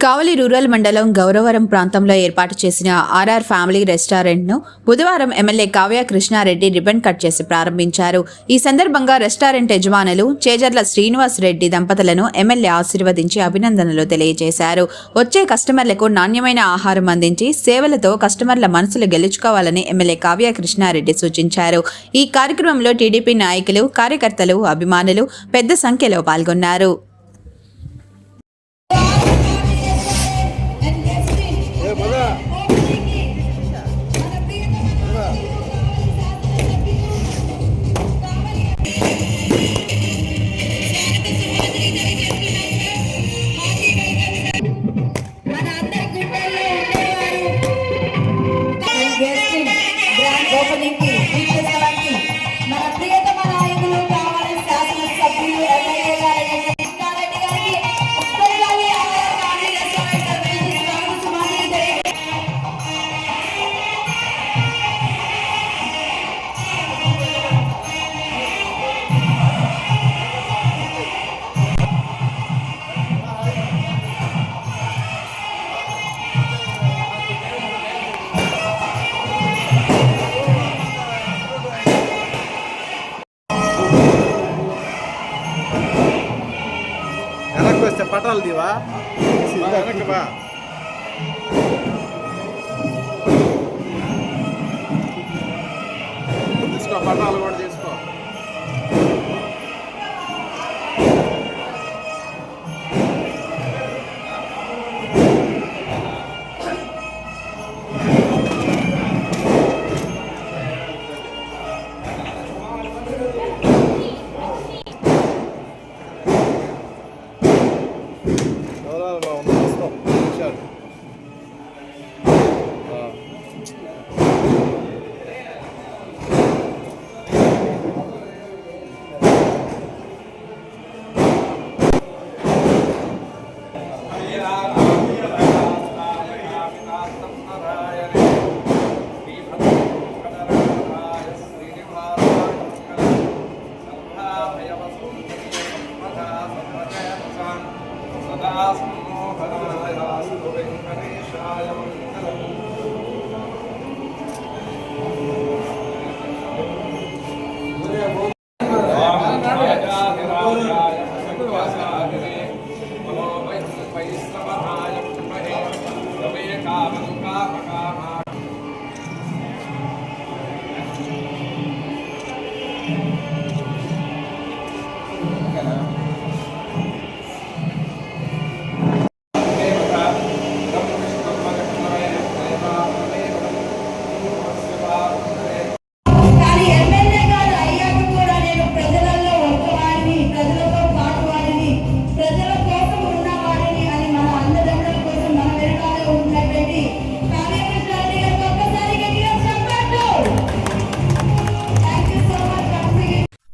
కావలి rural మండలం గౌరవరం ప్రాంతంలో ఏర్పాటు చేసిన ఆర్ఆర్ ఫ్యామిలీ రెస్టారెంట్ను బుధవారం MLA Kavya Krishnareddy ribbon cut చేసి ప్రారంభించారు. ఈ సందర్భంగా రెస్టారెంట్ యజమానులు చేజర్ల శ్రీనివాస్ రెడ్డి దంపతులను ఎమ్మెల్యే ఆశీర్వదించి అభినందనలు తెలియజేశారు. వచ్చే కస్టమర్లకు నాణ్యమైన ఆహారం అందించి సేవలతో కస్టమర్ల మనసులు గెలుచుకోవాలని ఎమ్మెల్యే కావ్య కృష్ణారెడ్డి సూచించారు. ఈ కార్యక్రమంలో టీడీపీ నాయకులు కార్యకర్తలు అభిమానులు పెద్ద సంఖ్యలో పాల్గొన్నారు. opening key. పటాలు దీవా వెనక్కి బా తీసుకో పటాలు కూడా కానీ